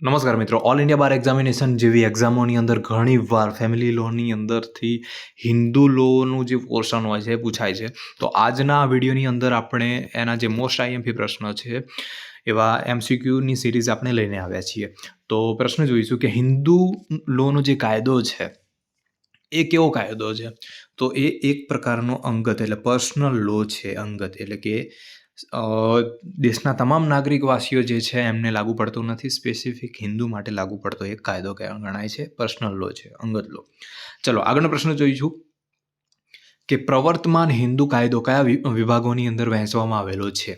નમસ્કાર મિત્રો. All India bar examination જેવી એક્ઝામોની અંદર ઘણીવાર ફેમિલી લોની અંદરથી હિન્દુ લોનું જે પોર્શન હોય છે એ પૂછાય છે. તો આજના વિડીયોની અંદર આપણે એના જે મોસ્ટ આઈએમપી પ્રશ્ન છે એવા એમસીક્યુની સિરીઝ આપણે લઈને આવ્યા છીએ. તો પ્રશ્ન જોઈશું કે હિન્દુ લોનો જે કાયદો છે એ કેવો કાયદો છે? તો એ એક પ્રકારનો અંગત એટલે પર્સનલ લો છે અંગત. એટલે કે દેશના તમામ નાગરિકવાસીઓ જે છે, એમને લાગુ પડતો નથી. સ્પેસિફિક હિન્દુ માટે લાગુ પડતો એક કાયદો ગણાય છે. પર્સનલ લો છે, અંગત લો ચલો, આગળનો પ્રશ્ન જોઈશું કે પ્રવર્તમાન હિન્દુ કાયદો કયા વિભાગોની અંદર વહેંચવામાં આવેલો છે?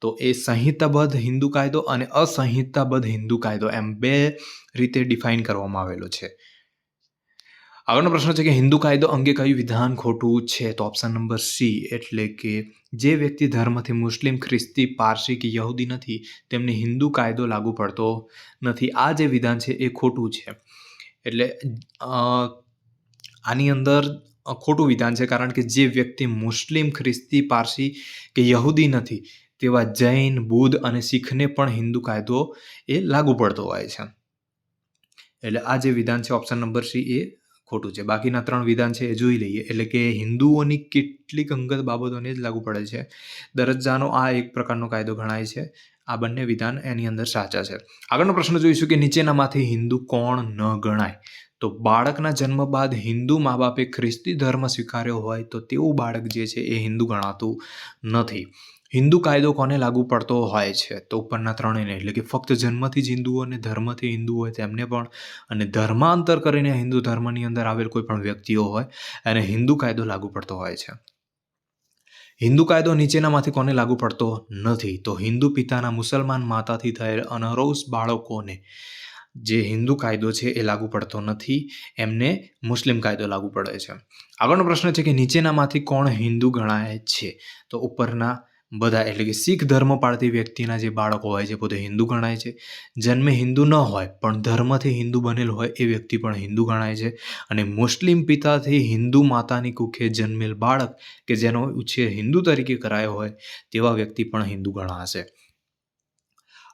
તો એ સંહિતાબદ્ધ હિન્દુ કાયદો અને અસંહિતાબદ્ધ હિન્દુ કાયદો એમ બે રીતે ડિફાઇન કરવામાં આવેલો છે. આગળનો પ્રશ્ન છે કે હિન્દુ કાયદો અંગે કયું વિધાન ખોટું છે? તો ઓપ્શન નંબર સી એટલે કે જે વ્યક્તિ ધર્મથી મુસ્લિમ, ખ્રિસ્તી, પારસી કે યહૂદી નથી, તેમને હિન્દુ કાયદો લાગુ પડતો નથી. આ જે વિધાન છે એ ખોટું છે. એટલે આની અંદર ખોટું વિધાન છે કારણ કે જે વ્યક્તિ મુસ્લિમ, ખ્રિસ્તી, પારસી કે યહૂદી નથી, તેવા જૈન, બુદ્ધ અને શીખને પણ હિન્દુ કાયદો એ લાગુ પડતો હોય છે. એટલે આ જે વિધાન છે ઓપ્શન નંબર સી એ ખોટું છે. બાકીના ત્રણ વિધાન છે એ જોઈ લઈએ. એટલે કે હિન્દુઓની કેટલીક અંગત બાબતોને જ લાગુ પડે છે. દરજ્જાનો આ એક પ્રકારનો કાયદો ગણાય છે. આ બંને વિધાન એની અંદર સાચા છે. આગળનો પ્રશ્ન જોઈશું કે નીચેનામાંથી હિન્દુ કોણ ન ગણાય? તો બાળકના જન્મ બાદ હિન્દુ મા બાપે ખ્રિસ્તી ધર્મ સ્વીકાર્યો હોય તો તેવું બાળક જે છે એ હિન્દુ ગણાતું નથી. હિન્દુ કાયદો કોને લાગુ પડતો હોય છે? તો ઉપરના ત્રણેયને, એટલે કે ફક્ત જન્મથી જ હિન્દુ અને ધર્મથી હિન્દુ હોય તેમને પણ, અને ધર્માંતર કરીને હિન્દુ ધર્મની અંદર આવેલ કોઈ પણ વ્યક્તિઓ હોય અને હિન્દુ કાયદો લાગુ પડતો હોય છે. હિન્દુ કાયદો નીચેનામાંથી કોને લાગુ પડતો નથી? તો હિન્દુ પિતાના મુસલમાન માતાથી થયેલ અનરોસ બાળકોને જે હિન્દુ કાયદો છે એ લાગુ પડતો નથી, એમને મુસ્લિમ કાયદો લાગુ પડે છે. આગળનો પ્રશ્ન છે કે નીચેનામાંથી કોણ હિન્દુ ગણાય છે? તો ઉપરના બધા, એટલે કે શીખ ધર્મ પાળતી વ્યક્તિના જે બાળકો હોય છે પોતે હિન્દુ ગણાય છે. જન્મે હિન્દુ ન હોય, પણ ધર્મથી હિન્દુ બનેલ હોય, એ વ્યક્તિ પણ હિન્દુ ગણાય છે. અને મુસ્લિમ પિતાથી હિન્દુ માતાની કુખે જન્મેલ બાળક, કે જેનો ઉછેર હિન્દુ તરીકે કરાયો હોય, તેવા વ્યક્તિ પણ હિન્દુ ગણાશે.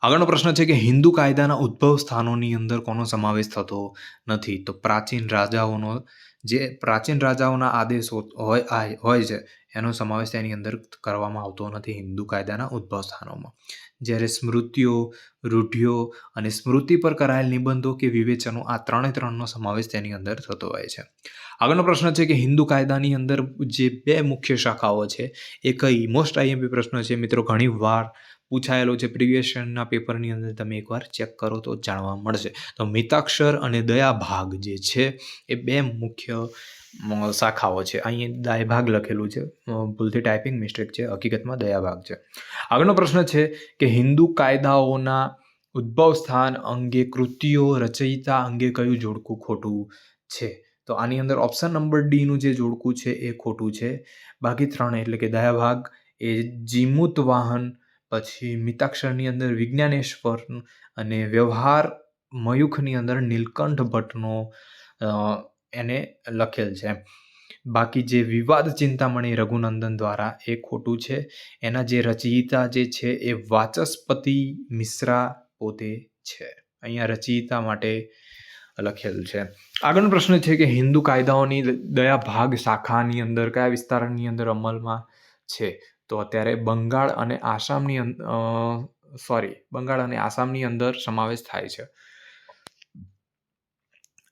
આગળનો પ્રશ્ન છે કે હિન્દુ કાયદાના ઉદ્ભવ સ્થાનોની અંદર કોનો સમાવેશ થતો નથી? તો પ્રાચીન રાજાઓનો જે પ્રાચીન રાજાઓના આદેશો હોય હોય છે, એનો સમાવેશ તેની અંદર કરવામાં આવતો નથી હિન્દુ કાયદાના ઉદ્ભવ સ્થાનોમાં. જ્યારે સ્મૃતિઓ, રૂઢિઓ અને સ્મૃતિ પર કરાયેલ નિબંધો કે વિવેચનો આ ત્રણે ત્રણનો સમાવેશ તેની અંદર થતો હોય છે. આગળનો પ્રશ્ન છે કે હિન્દુ કાયદાની અંદર જે બે મુખ્ય શાખાઓ છે, એ કઈ? મોસ્ટ આઈએમપી પ્રશ્ન છે, મિત્રો ઘણી વાર પૂછાયેલો છે પ્રિવિયસ યરના પેપરની અંદર તમે એકવાર ચેક કરો તો જાણવા મળશે. તો મિતાક્ષર અને દયા ભાગ જે છે, એ બે મુખ્ય શાખાઓ છે. અહીં દાય ભાગ લખેલું છે. ભૂલથી ટાઈપિંગ મિસ્ટેક છે. હકીકતમાં દયા ભાગ છે. આગળનો પ્રશ્ન છે કે હિન્દુ કાયદાઓના ઉદ્ભવ સ્થાન અંગે કૃતિઓ રચયિતા અંગે કયું જોડકું ખોટું છે? તો આની અંદર ઓપ્શન નંબર ડીનું જે જોડકું છે એ ખોટું છે. બાકી ત્રણ એટલે કે દયાભાગ એ જીમૂત વાહન પછી મિતાક્ષરની અંદર વિજ્ઞાનેશ્વર અને વ્યવહાર મયુખની અંદર નીલકંઠ ભટ્ટનો એને લખેલ છે. બાકી જે વિવાદ ચિંતામણી રઘુનંદન દ્વારા એ ખોટું છે. એના જે રચયિતા જે છે એ વાચસ્પતિ મિશ્રા પોતે છે. અહીંયા રચયિતા માટે લખેલ છે. આગળનો પ્રશ્ન છે કે હિન્દુ કાયદાઓની દયા ભાગ શાખાની અંદર કયા વિસ્તારની અંદર અમલમાં છે? તો અત્યારે બંગાળ અને આસામની સોરી બંગાળ અને આસામની અંદર સમાવેશ થાય છે.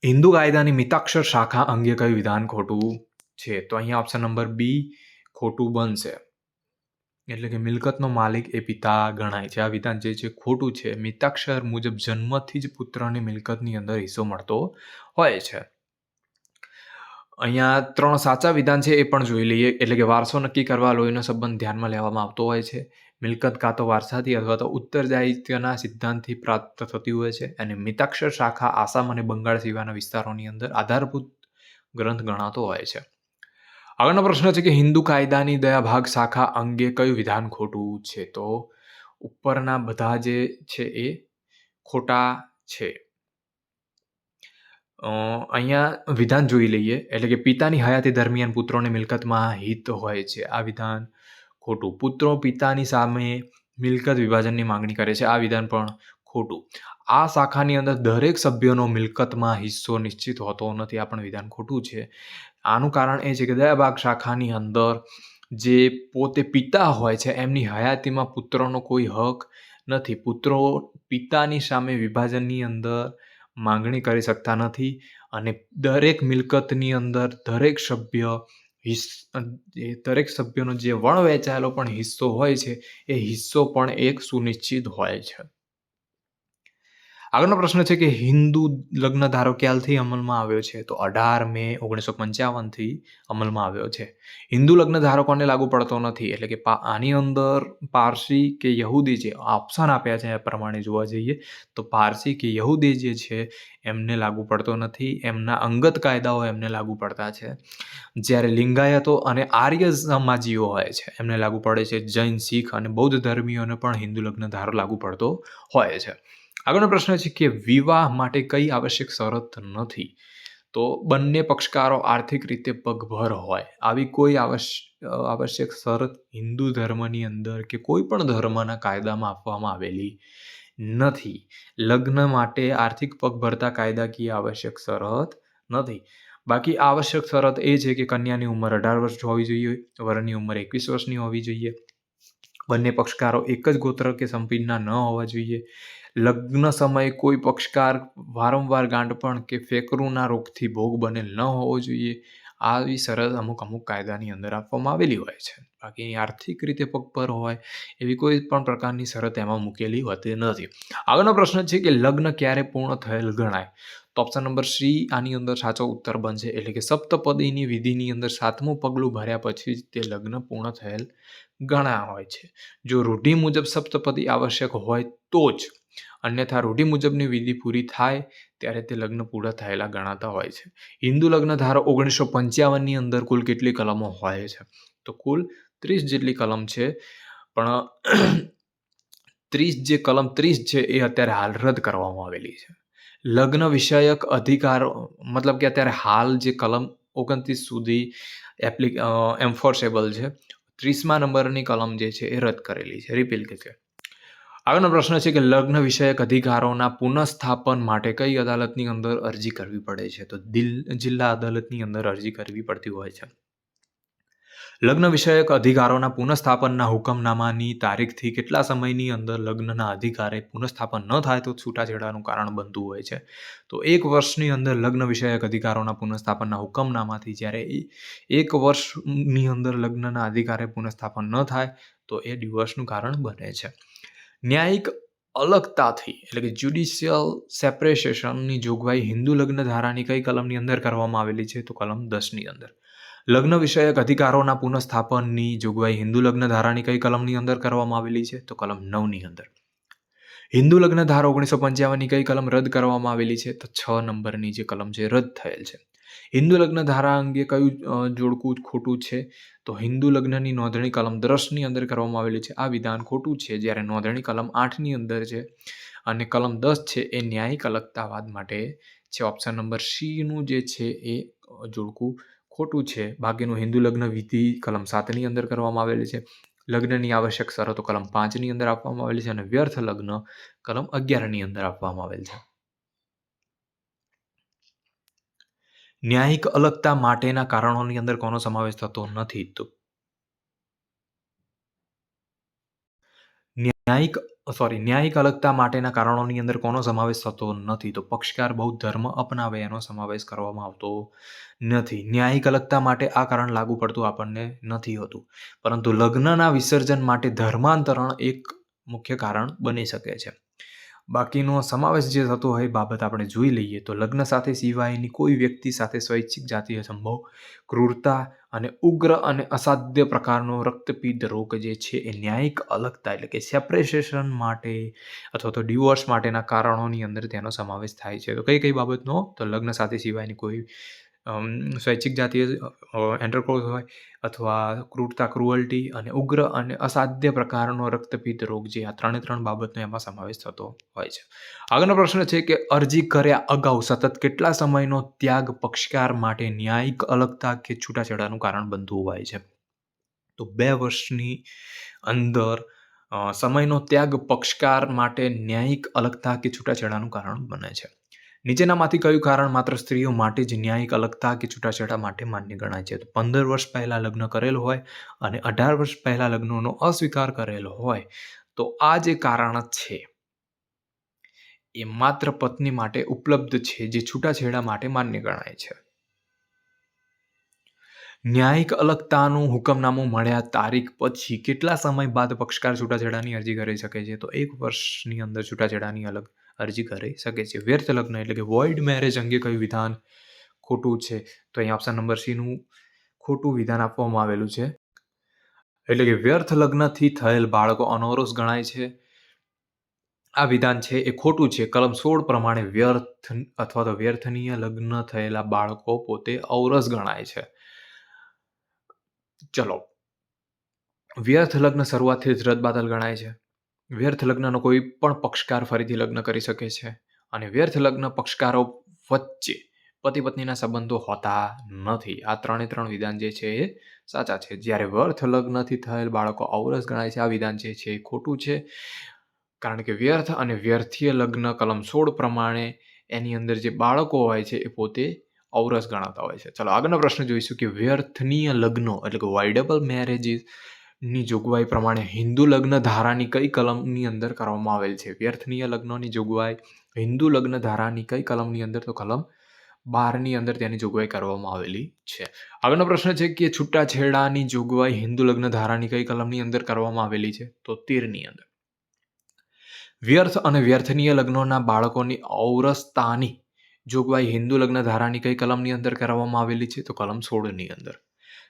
હિન્દુ કાયદાની મિતાક્ષર શાખા અંગે કયું વિધાન ખોટું છે? તો અહીંયા ઓપ્શન નંબર બી ખોટું બનશે. એટલે કે મિલકતનો માલિક એ પિતા ગણાય છે. આ વિધાન જે છે ખોટું છે. મિતાક્ષર મુજબ જન્મથી જ પુત્રને મિલકતની અંદર હિસ્સો મળતો હોય છે. અહીંયા ત્રણ સાચા વિધાન છે એ પણ જોઈ લઈએ. એટલે કે વારસો નક્કી કરવા, લોહીનો સંબંધ ધ્યાનમાં લેવામાં આવતો હોય છે. મિલકત કાં તો વારસાથી અથવા તો ઉત્તરદાયિત્વના સિદ્ધાંતથી પ્રાપ્ત થતી હોય છે. અને મિતાક્ષર શાખા આસામ અને બંગાળ સિવાયના વિસ્તારોની અંદર આધારભૂત ગ્રંથ ગણાતો હોય છે. આગળનો પ્રશ્ન છે કે હિન્દુ કાયદાની દયા ભાગ શાખા અંગે કયું વિધાન ખોટું છે? તો ઉપરના બધા જે છે એ ખોટા છે. અહીંયા વિધાન જોઈ લઈએ, એટલે કે પિતાની હયાતી દરમિયાન પુત્રોને મિલકતમાં હિત હોય છે. આ વિધાન ખોટું. પુત્રો પિતાની સામે મિલકત વિભાજનની માંગણી કરે છે. આ વિધાન પણ ખોટું. આ શાખાની અંદર દરેક સભ્યનો મિલકતમાં હિસ્સો નિશ્ચિત હોતો નથી. આ પણ વિધાન ખોટું છે. આનું કારણ એ છે કે દયા ભાગ શાખાની અંદર જે પોતે પિતા હોય છે, એમની હયાતીમાં પુત્રનો કોઈ હક નથી. પુત્રો પિતાની સામે વિભાજનની અંદર માંગણી કરી શકતા નથી અને દરેક મિલકતની અંદર દરેક સભ્ય હિસ દરેક સભ્યનો જે વણ વહેંચાયેલો પણ હિસ્સો હોય છે, એ હિસ્સો પણ એક સુનિશ્ચિત હોય છે. આગળનો પ્રશ્ન છે કે હિન્દુ લગ્ન ધારો ક્યારથી અમલમાં આવ્યો છે? તો અઢાર મે ઓગણીસો પંચાવનથી અમલમાં આવ્યો છે. હિન્દુ લગ્ન ધારો કોને લાગુ પડતો નથી? એટલે કે આની અંદર પારસી કે યહૂદી જે ઓપ્શન આપ્યા છે એ પ્રમાણે જોવા જઈએ, તો પારસી કે યહૂદી જે છે એમને લાગુ પડતો નથી. એમના અંગત કાયદાઓ એમને લાગુ પડતા છે. જ્યારે લિંગાયતો અને આર્ય સમાજીઓ હોય છે, એમને લાગુ પડે છે. જૈન, શીખ અને બૌદ્ધ ધર્મીઓને પણ હિન્દુ લગ્ન ધારો લાગુ પડતો હોય છે. આગળનો પ્રશ્ન છે કે વિવાહ માટે કઈ આવશ્યક શરત નથી. તો બંને પક્ષકારો આર્થિક રીતે પગભર હોય. આવી કોઈ આવશ્ય આવશ્યક શરત હિન્દુ ધર્મની અંદર કે કોઈ પણ ધર્મના કાયદામાં આપવામાં આવેલી નથી. લગ્ન માટે આર્થિક પગભરતા કાયદાકીય આવશ્યક શરત નથી. બાકી આવશ્યક શરત એ છે કે કન્યાની ઉંમર અઢાર વર્ષ હોવી જોઈએ વરની ઉંમર એકવીસ વર્ષની હોવી જોઈએ. બંને પક્ષકારો એક જ ગોત્ર કે સંપીનના ન હોવા જોઈએ. લગ્ન સમયે કોઈ પક્ષકાર વારંવાર ગાંડપણ કે ફેકરૂના રોગથી ભોગ બનેલ ન હોવો જોઈએ, આવી શરત અમુક અમુક કાયદાની અંદર આપવામાં આવેલી હોય છે. બાકી આર્થિક રીતે પગભર હોય એવી કોઈ પણ પ્રકારની શરત એમાં મૂકેલી હોતી નથી. આગળનો પ્રશ્ન છે કે લગ્ન ક્યારે પૂર્ણ થયેલ ગણાય? તો ઓપ્શન નંબર સી, આની અંદર સાચો ઉત્તર બનશે. એટલે કે સપ્તપદીની વિધિની અંદર સાતમું પગલું ભર્યા પછી જ તે લગ્ન પૂર્ણ થયેલ ગણા હોય છે. જો રૂઢિ મુજબ સપ્તપદી આવશ્યક હોય તો જ અન્યથા રૂઢિ મુજબની વિધિ પૂરી થાય ત્યારે તે લગ્ન પૂરા થયેલા ગણાતા હોય છે. હિન્દુ લગ્ન ધારો ઓગણીસો પંચાવનની અંદર કુલ કેટલી કલમો હોય છે? તો કુલ ત્રીસ જેટલી કલમ છે, પણ ત્રીસ જે કલમ ત્રીસ છે એ અત્યારે હાલ રદ કરવામાં આવેલી છે. લગ્ન વિષયક અધિકાર, મતલબ કે અત્યારે હાલ જે કલમ ઓગણત્રીસ સુધી એપ્લિક એન્ફોર્સેબલ છે, ત્રીસમા નંબરની કલમ જે છે એ રદ કરેલી છે. રિપીલ કે છે. આગળનો પ્રશ્ન છે કે લગ્ન વિષયક અધિકારોના પુનઃસ્થાપન માટે કઈ અદાલતની અંદર અરજી કરવી પડે છે? તો દિલ, જિલ્લા અદાલતની અંદર અરજી કરવી પડતી હોય છે. લગ્ન વિષયક અધિકારોના પુનઃસ્થાપનના હુકમનામાની તારીખથી કેટલા સમયની અંદર લગ્નના અધિકારે પુનઃસ્થાપન ન થાય તો છૂટાછેડાનું કારણ બનતું હોય છે. તો એક વર્ષની અંદર લગ્ન વિષયક અધિકારોના પુનઃસ્થાપનના હુકમનામાથી જ્યારે એક વર્ષની અંદર લગ્નના અધિકારે પુનઃસ્થાપન ન થાય તો એ ડિવોર્સનું કારણ બને છે. ન્યાયિક અલગતાથી, એટલે કે જ્યુડિશિયલ સેપરેશનની જોગવાઈ હિન્દુ લગ્ન ધારાની કઈ કલમની અંદર કરવામાં આવેલી છે? તો કલમ દસની અંદર. લગ્ન વિષયક અધિકારોના પુનઃસ્થાપનની જોગવાઈ હિન્દુ લગ્ન ધારાની કઈ કલમની અંદર કરવામાં આવેલી છે? તો કલમ નવની અંદર. હિન્દુ લગ્ન ધારા ઓગણીસો પંચાવનની કઈ કલમ રદ કરવામાં આવેલી છે? તો છ નંબરની જે કલમ છે રદ થયેલ છે. હિન્દુ લગ્ન ધારા અંગે કયું જોડકું ખોટું છે? તો હિન્દુ લગ્નની નોંધણી કલમ દસની અંદર કરવામાં આવેલી છે. આ વિધાન ખોટું છે જ્યારે નોંધણી કલમ આઠની અંદર છે અને કલમ દસ છે એ ન્યાયિક અલગતાવાદ માટે છે. ઓપ્શન નંબર સીનું જે છે એ જોડકું ખોટું છે. બાકીનું હિન્દુ લગ્ન વિધિ કલમ સાતની અંદર કરવામાં આવેલી છે. લગ્નની આવશ્યક શરતો કલમ પાંચની અંદર આપવામાં આવેલી છે અને વ્યર્થ લગ્ન કલમ અગિયારની અંદર આપવામાં આવેલ છે. ન્યાયિક અલગતા માટેના કારણોની અંદર કોનો સમાવેશ થતો નથી તો ન્યાયિક સોરી ન્યાયિક અલગતા માટેના કારણોની અંદર કોનો સમાવેશ થતો નથી તો પક્ષકાર બૌદ્ધ ધર્મ અપનાવે એનો સમાવેશ કરવામાં આવતો નથી. ન્યાયિક અલગતા માટે આ કારણ લાગુ પડતું આપણને નથી હોતું. પરંતુ લગ્નના વિસર્જન માટે ધર્માંતરણ એક મુખ્ય કારણ બની શકે છે. બાકીનો સમાવેશ જે થતો હોય એ બાબત આપણે જોઈ લઈએ તો લગ્ન સાથે સિવાયની કોઈ વ્યક્તિ સાથે સ્વૈચ્છિક જાતીય સંભવ, ક્રૂરતા અને ઉગ્ર અને અસાધ્ય પ્રકારનો રક્તપિત્ત રોગ જે છે એ ન્યાયિક અલગતા એટલે કે સેપરેશન માટે અથવા તો ડિવોર્સ માટેના કારણોની અંદર તેનો સમાવેશ થાય છે. તો કઈ કઈ બાબતનો? તો લગ્ન સાથે સિવાયની કોઈ સ્વૈચ્છિક જાતીય એન્ટરકોર્સ હોય અથવા ક્રૂરતા ક્રુઅલ્ટી અને ઉગ્ર અને અસાધ્ય પ્રકારનો રક્તપિત્ત રોગ જે આ ત્રણે ત્રણ બાબતનો એમાં સમાવેશ થતો હોય છે. આગળનો પ્રશ્ન છે કે અરજી કર્યા અગાઉ સતત કેટલા સમયનો ત્યાગ પક્ષકાર માટે ન્યાયિક અલગતા કે છૂટાછેડાનું કારણ બનતું હોય છે? તો બે વર્ષની અંદર સમયનો ત્યાગ પક્ષકાર માટે ન્યાયિક અલગતા કે છૂટાછેડાનું કારણ બને છે. નીચેનામાંથી કયું કારણ માત્ર સ્ત્રીઓ માટે જ ન્યાયિક અલગતા કે છૂટાછેડા માટે માન્ય ગણાય છે? તો પંદર વર્ષ પહેલાં લગ્ન કરેલ હોય અને અઢાર વર્ષ પહેલાં લગ્નનો અસ્વીકાર કરેલો હોય, તો આ જે કારણ છે, એ માત્ર પત્ની માટે ઉપલબ્ધ છે, જે છૂટાછેડા માટે માન્ય ગણાય છે. ન્યાયિક અલગતાનું હુકમનામું મળ્યા તારીખ પછી કેટલા સમય બાદ પક્ષકાર છૂટાછેડાની અરજી કરી શકે છે? તો એક વર્ષની અંદર છૂટાછેડાની અલગ અરજી કરી શકે છે. વ્યર્થ લગ્ન એટલે કે વોઇડ મેરેજ અંગે કયું વિધાન ખોટું છે? તો અહીંયા ઓપ્શન નંબર સીનું ખોટું વિધાન આપવામાં આવેલું છે. એટલે કે વ્યર્થ લગ્નથી થયેલ બાળકો અનોરસ ગણાય છે. આ વિધાન છે એ ખોટું છે. કલમ સોળ પ્રમાણે વ્યર્થ અથવા તો વ્યર્થનીય લગ્ન થયેલા બાળકો પોતે ઔરસ ગણાય છે. ચલો. વ્યર્થ લગ્ન શરૂઆતથી જ રદબાતલ ગણાય છે. વ્યર્થ લગ્નનો કોઈ પણ પક્ષકાર ફરીથી લગ્ન કરી શકે છે અને વ્યર્થ લગ્ન પક્ષકારો વચ્ચે પતિ પત્નીના સંબંધો હોતા નથી. આ ત્રણે ત્રણ વિધાન જે છે એ સાચા છે. જ્યારે વ્યર્થ લગ્નથી થયેલ બાળકો અવરસ ગણાય છે, આ વિધાન જે છે એ ખોટું છે. કારણ કે વ્યર્થ અને વ્યર્થીય લગ્ન કલમ સોળ પ્રમાણે એની અંદર જે બાળકો હોય છે એ પોતે અવરસ ગણાતા હોય છે. ચલો આગળનો પ્રશ્ન જોઈશું કે વ્યર્થનીય લગ્નો એટલે કે વાઇડેબલ મેરેજીસ ની જોગવાઈ પ્રમાણે હિન્દુ લગ્ન ધારાની કઈ કલમની અંદર કરવામાં આવેલ છે? વ્યર્થનીય લગ્નોની જોગવાઈ, હિન્દુ લગ્ન ધારાની કઈ કલમની અંદર તો કલમ બારની અંદર તેની જોગવાઈ કરવામાં આવેલી છે. આગળનો પ્રશ્ન છે કે છૂટાછેડાની જોગવાઈ હિન્દુ લગ્ન ધારાની કઈ કલમની અંદર કરવામાં આવેલી છે? તો તેરની અંદર. વ્યર્થ અને વ્યર્થનીય લગ્નોના બાળકોની ઔરસતાની જોગવાઈ હિન્દુ લગ્ન ધારાની કઈ કલમની અંદર કરવામાં આવેલી છે? તો કલમ સોળની અંદર.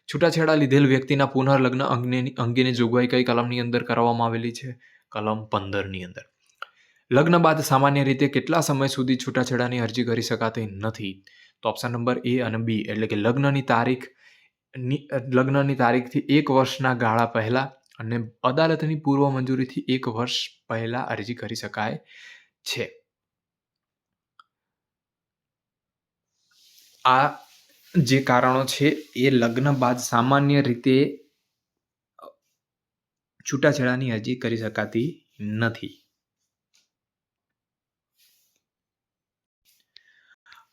છૂટાછેડા લીધેલ વ્યક્તિના પુનર્લગ્ન અંગેની અંગેની જોગવાઈ કઈ કલમની અંદર કરવામાં આવેલી છે? કલમ પંદરની અંદર. લગ્ન બાદ સામાન્ય રીતે કેટલા સમય સુધી છૂટાછેડાની અરજી કરી શકાતી નથી? તો ઓપ્શન નંબર એ અને બી એટલે કે લગ્નની તારીખ લગ્નની તારીખથી એક વર્ષના ગાળા પહેલાં અને અદાલતની પૂર્વ મંજૂરીથી એક વર્ષ પહેલા અરજી કરી શકાય છે. આ જે કારણો છે એ લગ્ન બાદ સામાન્ય રીતે, છૂટાછેડાની અરજી કરી શકાતી નથી.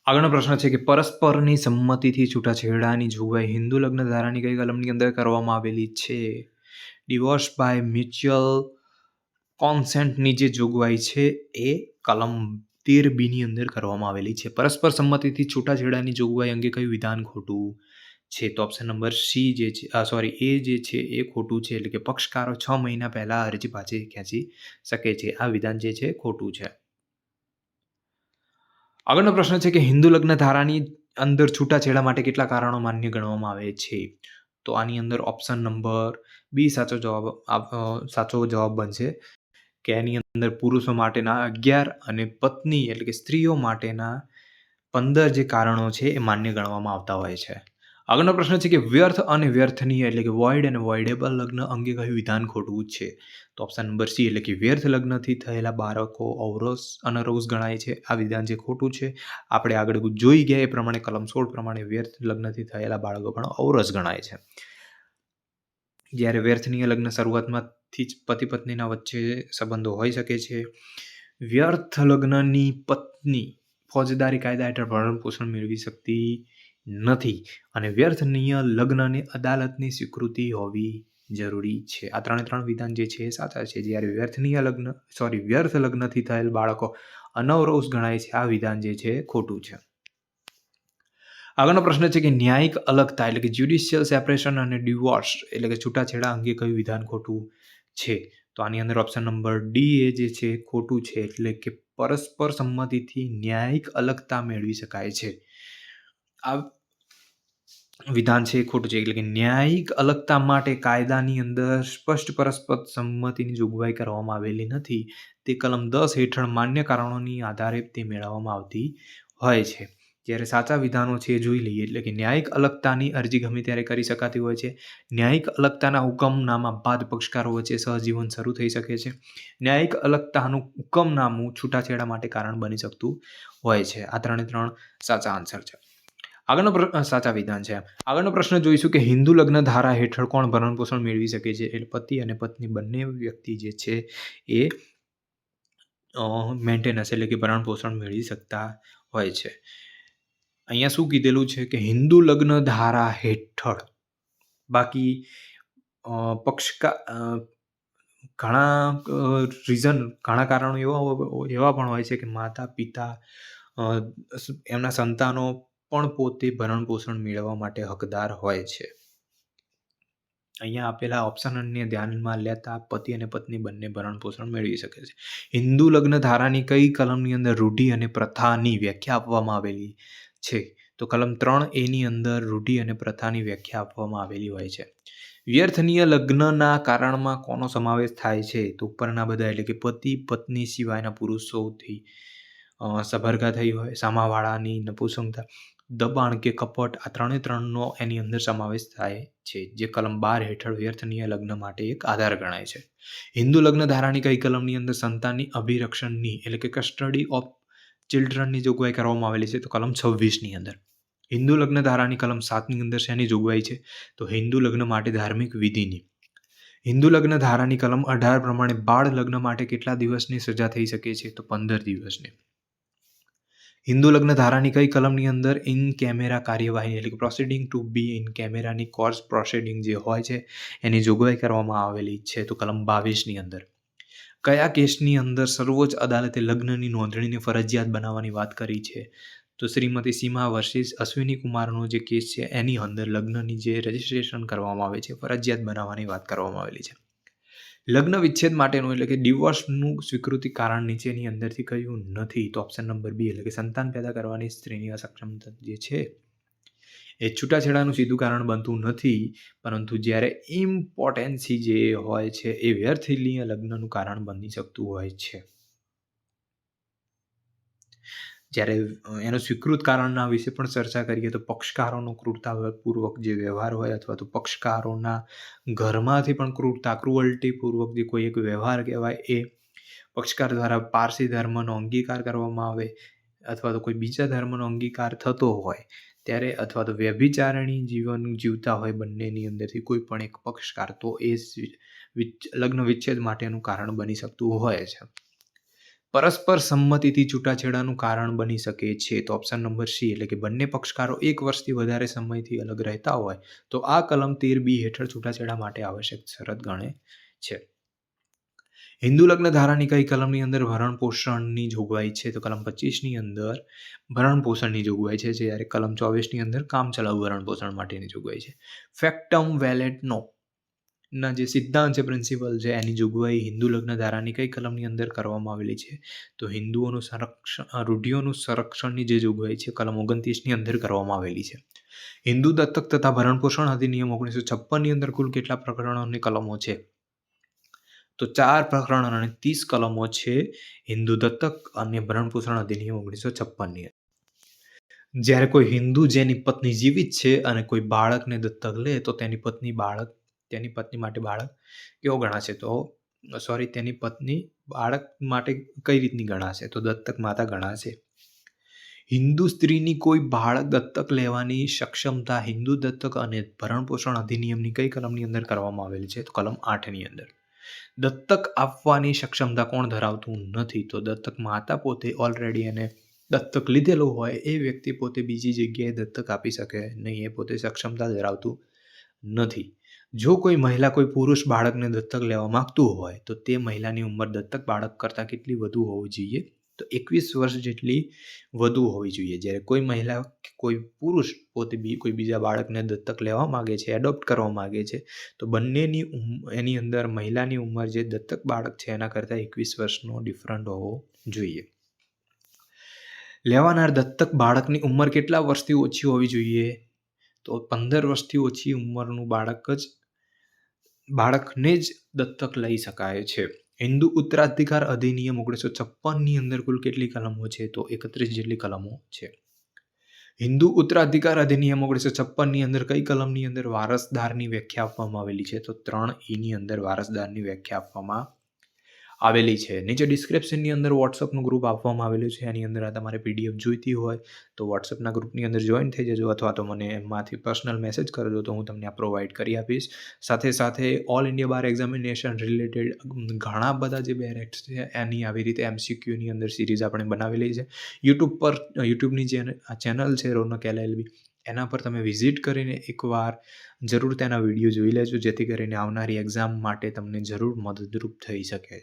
આગળનો પ્રશ્ન છે કે પરસ્પરની સંમતિથી છૂટાછેડાની જોગવાઈ હિન્દુ લગ્ન ધારાની કઈ કલમની અંદર કરવામાં આવેલી છે? ડિવોર્સ બાય મ્યુચ્યુઅલ કોન્સેન્ટની જે જોગવાઈ છે એ કલમ તેર બીની અંદર કરવામાં આવેલી છે. પરસ્પર સંમતિથી છૂટાછેડાની જોગવાઈ અંગે કયું વિધાન ખોટું છે? તો ઓપ્શન નંબર સી જે છે સોરી એ જે છે એ ખોટું છે, એટલે કે પક્ષકારો છ મહિના પહેલાં અરજી પાછી ખેંચી શકે છે. આ વિધાન જે છે ખોટું છે. આગળનો પ્રશ્ન છે કે હિન્દુ લગ્ન ધારાની અંદર છૂટાછેડા માટે કેટલા કારણો માન્ય ગણવામાં આવે છે? તો આની અંદર ઓપ્શન નંબર બી સાચો જવાબ સાચો જવાબ બનશે. કે એની અંદર પુરુષો માટેના અગિયાર અને પત્ની એટલે કે સ્ત્રીઓ માટેના પંદર જે કારણો છે એ માન્ય ગણવામાં આવતા હોય છે. આગળનો પ્રશ્ન છે કે વ્યર્થ અને વ્યર્થનીય એટલે કે વોઇડ અને વોઇડેબલ લગ્ન અંગે કયું વિધાન ખોટું છે? તો ઓપ્શન નંબર સી એટલે કે વ્યર્થ લગ્નથી થયેલા બાળકો અવરોસ અનરોસ ગણાય છે. આ વિધાન જે ખોટું છે, આપણે આગળ જોઈ ગયા એ પ્રમાણે કલમ સોળ પ્રમાણે વ્યર્થ લગ્નથી થયેલા બાળકો પણ અવરોસ ગણાય છે. જ્યારે વ્યર્થનીય લગ્ન શરૂઆતમાંથી જ પતિ પત્નીના વચ્ચે સંબંધો હોઈ શકે છે. વ્યર્થ લગ્નની પત્ની ફોજદારી કાયદા હેઠળ ભરણપોષણ મેળવી શકતી નથી અને વ્યર્થનીય લગ્નની અદાલતની સ્વીકૃતિ હોવી જરૂરી છે. આ ત્રણે ત્રણ વિધાન જે છે એ સાચા છે. જ્યારે વ્યર્થનીય લગ્ન સોરી વ્યર્થ લગ્નથી થયેલ બાળકો અનવરોષ ગણાય છે, આ વિધાન જે છે ખોટું છે. આગળનો પ્રશ્ન છે કે ન્યાયિક અલગતા એટલે કે જ્યુડિશિયલ સેપરેશન અને ડિવોર્સ એટલે કે છૂટાછેડા અંગે કયું વિધાન ખોટું? છે. તો આની અંદર ઓપ્શન નંબર ડી એ જે છે ખોટું છે, એટલે કે પરસ્પર સંમતિથી ન્યાયિક અલગતા મેળવી શકાય છે. આ વિધાન છે એ ખોટું છે, એટલે કે ન્યાયિક અલગતા માટે કાયદાની અંદર સ્પષ્ટ પરસ્પર સંમતિની જોગવાઈ કરવામાં આવેલી નથી. તે કલમ દસ હેઠળ માન્ય કારણોની આધારે તે મેળવવામાં આવતી હોય છે. જ્યારે સાચા વિધાનો છે એ જોઈ લઈએ. એટલે કે ન્યાયિક અલગતાની અરજી ગમે ત્યારે કરી શકાતી હોય છે. ન્યાયિક અલગતાના હુકમનામા બાદ પક્ષકારો વચ્ચે સહજીવન શરૂ થઈ શકે છે. ન્યાયિક અલગતાનું હુકમનામું છૂટાછેડા માટે કારણ બની શકતું હોય છે. આ ત્રણે ત્રણ સાચા આન્સર છે. આગળનો સાચા વિધાન છે. આગળનો પ્રશ્ન જોઈશું કે હિન્દુ લગ્ન ધારા હેઠળ કોણ ભરણ પોષણ મેળવી શકે છે? એટલે પતિ અને પત્ની બંને વ્યક્તિ જે છે એ મેન્ટેનન્સ એટલે કે ભરણ પોષણ મેળવી શકતા હોય છે. અહીંયા શું કીધેલું છે કે હિન્દુ લગ્ન ધારા હેઠળ બાકી પક્ષકા ઘણા રીઝન ઘણા કારણો એવા એવા પણ હોય છે કે માતા, પિતા એમના સંતાનો પણ પોતે ભરણ પોષણ મેળવવા માટે હકદાર હોય છે. અહીંયા આપેલા ઓપ્શન અન્ય ધ્યાનમાં લેતા પતિ અને પત્ની બંને ભરણ પોષણ મેળવી શકે છે. હિન્દુ લગ્ન ધારાની કઈ કલમની અંદર રૂઢિ અને પ્રથાની વ્યાખ્યા આપવામાં આવેલી છે. તો કલમ ત્રણ એની અંદર રૂઢિ અને પ્રથાની વ્યાખ્યા આપવામાં આવેલી હોય છે. વ્યર્થનીય લગ્નના કારણમાં કોનો સમાવેશ થાય છે? તો ઉપરના બધા એટલે કે પતિ, પત્ની સિવાયના પુરુષોથી સભરગા થઈ હોય, સામાવાળાની નપુસંગતા દબાણ કે કપટ આ ત્રણે ત્રણનો એની અંદર સમાવેશ થાય છે, જે કલમ બાર હેઠળ વ્યર્થનીય લગ્ન માટે એક આધાર ગણાય છે. હિન્દુ લગ્ન ધારાની કઈ કલમની અંદર સંતાનની અભિરક્ષણની એટલે કે કસ્ટડી ઓફ ચિલ્ડ્રનની જોગવાઈ કરવામાં આવેલી છે, તો કલમ છવ્વીસની અંદર. હિન્દુ લગ્ન ધારાની કલમ સાતની અંદર શેની જોગવાઈ છે? તો હિન્દુ લગ્ન માટે ધાર્મિક વિધિની. હિન્દુ લગ્ન ધારાની કલમ અઢાર પ્રમાણે બાળ લગ્ન માટે કેટલા દિવસની સજા થઈ શકે છે? તો પંદર દિવસની. હિન્દુ લગ્ન ધારાની કઈ કલમની અંદર ઇન કેમેરા કાર્યવાહી એટલે કે પ્રોસિડિંગ ટુ બી ઇન કેમેરાની કોર્સ પ્રોસિડિંગ જે હોય છે, એની જોગવાઈ કરવામાં આવેલી છે, તો કલમ બાવીસની અંદર. કયા કેસની અંદર સર્વોચ્ચ અદાલતે લગ્નની નોંધણીને ફરજિયાત બનાવવાની વાત કરી છે? તો શ્રીમતી સીમા વર્સિસ અશ્વિની કુમારનો જે કેસ છે, એની અંદર લગ્નની જે રજિસ્ટ્રેશન કરવામાં આવે છે, ફરજિયાત બનાવવાની વાત કરવામાં આવેલી છે. લગ્ન વિચ્છેદ માટેનું એટલે કે ડિવોર્સનું સ્વીકૃતિ કારણ નીચેની અંદરથી કયું નથી, તો ઓપ્શન નંબર બી એટલે કે સંતાન પેદા કરવાની સ્ત્રીની અસક્ષમતા જે છે એ છૂટાછેડાનું સીધું કારણ બનતું નથી, પરંતુ જ્યારે ઇમ્પોર્ટન્સી જે હોય છે એ વ્યર્થિલીય લગ્નનું કારણ બની શકતું હોય છે. જ્યારે એનું સ્વીકૃત કારણના વિશે પણ ચર્ચા કરીએ તો પક્ષકારોનો ક્રૂરતાપૂર્વક જે વ્યવહાર હોય અથવા તો પક્ષકારોના ઘરમાંથી પણ ક્રૂરતા, ક્રુઅલ્ટીપૂર્વક જે કોઈ એક વ્યવહાર કહેવાય એ પક્ષકાર દ્વારા પારસી ધર્મનો અંગીકાર કરવામાં આવે અથવા તો કોઈ બીજા ધર્મનો અંગીકાર થતો હોય ત્યારે અથવા તો વ્યભિચારણી જીવન જીવતા હોય બંનેની અંદરથી કોઈ પણ એક પક્ષકાર, તો એ લગ્ન વિચ્છેદ માટેનું કારણ બની શકતું હોય છે. પરસ્પર સંમતિથી છૂટાછેડાનું કારણ બની શકે છે, તો ઓપ્શન નંબર સી, એટલે કે બંને પક્ષકારો એક વર્ષથી વધારે સમયથી અલગ રહેતા હોય, તો આ કલમ તેર બી હેઠળ છૂટાછેડા માટે આવશ્યક શરત ગણે છે. હિન્દુ લગ્ન ધારાની કઈ કલમની અંદર ભરણ પોષણની જોગવાઈ છે? તો કલમ પચીસની અંદર ભરણ પોષણની જોગવાઈ છે જ્યારે કલમ ચોવીસની અંદર કામચલાઉ ભરણ પોષણ માટેની જોગવાઈ છે. ફેક્ટમ વેલેટ નો ના જે સિદ્ધાંત છે, પ્રિન્સિપલ છે, એની જોગવાઈ હિન્દુ લગ્ન ધારાની કઈ કલમની અંદર કરવામાં આવેલી છે? તો હિન્દુઓનું સંરક્ષણ રૂઢિઓનું સંરક્ષણની જે જોગવાઈ છે, કલમ ઓગણત્રીસની અંદર કરવામાં આવેલી છે. હિન્દુ દત્તક તથા ભરણપોષણ અધિનિયમ ઓગણીસો છપ્પનની અંદર કુલ કેટલા પ્રકરણોની કલમો છે? તો ચાર પ્રકરણ અને ત્રીસ કલમો છે હિન્દુ દત્તક અને ભરણપોષણ અધિનિયમ ઓગણીસો છપ્પનની જ્યારે કોઈ હિન્દુ જેની પત્ની જીવિત છે અને કોઈ બાળકને દત્તક લે, તો તેની પત્ની બાળક, તેની પત્ની માટે બાળક કેવો ગણાશે? તો સોરી તેની પત્ની બાળક માટે કઈ રીતની ગણાશે? તો દત્તક માતા ગણાશે. હિન્દુ સ્ત્રીની કોઈ બાળક દત્તક લેવાની સક્ષમતા હિન્દુ દત્તક અને ભરણપોષણ અધિનિયમની કઈ કલમની અંદર કરવામાં આવેલી છે? તો કલમ આઠની અંદર. દત્તક આપવાની સક્ષમતા કોણ ધરાવતું નથી? તો દત્તક માતા પોતે ઓલરેડી એને દત્તક લીધેલો હોય, એ વ્યક્તિ પોતે બીજી જગ્યાએ દત્તક આપી શકે નહીં, એ પોતે સક્ષમતા ધરાવતું નથી. જો કોઈ મહિલા, કોઈ પુરુષ બાળકને દત્તક લેવા માગતું હોય, તો તે મહિલાની ઉંમર દત્તક બાળક કરતાં કેટલી વધુ હોવી જોઈએ? તો એકવીસ વર્ષ જેટલી વધુ હોવી જોઈએ. જ્યારે કોઈ મહિલા કોઈ પુરુષ પોતે બી, કોઈ બીજા બાળકને દત્તક લેવા માગે છે એડોપ્ટ કરવા માગે છે, તો બંનેની એની અંદર મહિલાની ઉંમર જે દત્તક બાળક છે, એના કરતાં એકવીસ વર્ષનો ડિફરન્ટ હોવો જોઈએ. લેવાનાર દત્તક બાળકની ઉંમર કેટલા વર્ષથી ઓછી હોવી જોઈએ? તો પંદર વર્ષથી ઓછી ઉંમરનું બાળક જ, બાળકને જ દત્તક લઈ શકાય છે. હિન્દુ ઉત્તરાધિકાર અધિનિયમ ઓગણીસો છપ્પનની અંદર કુલ કેટલી કલમો છે? તો એકત્રીસ જેટલી કલમો છે. હિન્દુ ઉત્તરાધિકાર અધિનિયમ ઓગણીસો છપ્પનની અંદર કઈ કલમની અંદર વારસદારની વ્યાખ્યા આપવામાં આવેલી છે? તો ત્રણ ઈની અંદર વારસદારની વ્યાખ્યા આપવામાં આવેલી છે. નીચે ડિસ્ક્રિપ્શનની અંદર વોટ્સઅપનું ગ્રુપ આપવામાં આવેલું છે. એની અંદર આ તમારે પીડીએફ જોઈતી હોય તો વોટ્સઅપના ગ્રુપની અંદર જોઈન થઈ જજો અથવા તો મને એમાંથી પર્સનલ મેસેજ કરજો તો હું તમને આ પ્રોવાઈડ કરી આપીશ. સાથે સાથે all India bar examination related ઘણા બધા જે બેરેક્ટ છે એની આવી રીતે એમસીક્યુની અંદર સિરીઝ આપણે બનાવેલી છે. યુટ્યુબ પર યુટ્યુબની જે ચેનલ છે રોનક એલએલબી એના પર તમે વિઝિટ કરીને એકવાર જરૂર તેના વીડિયો જોઈ લેજો, જેથી કરીને આવનારી એક્ઝામ માટે તમને જરૂર મદદરૂપ થઈ શકે.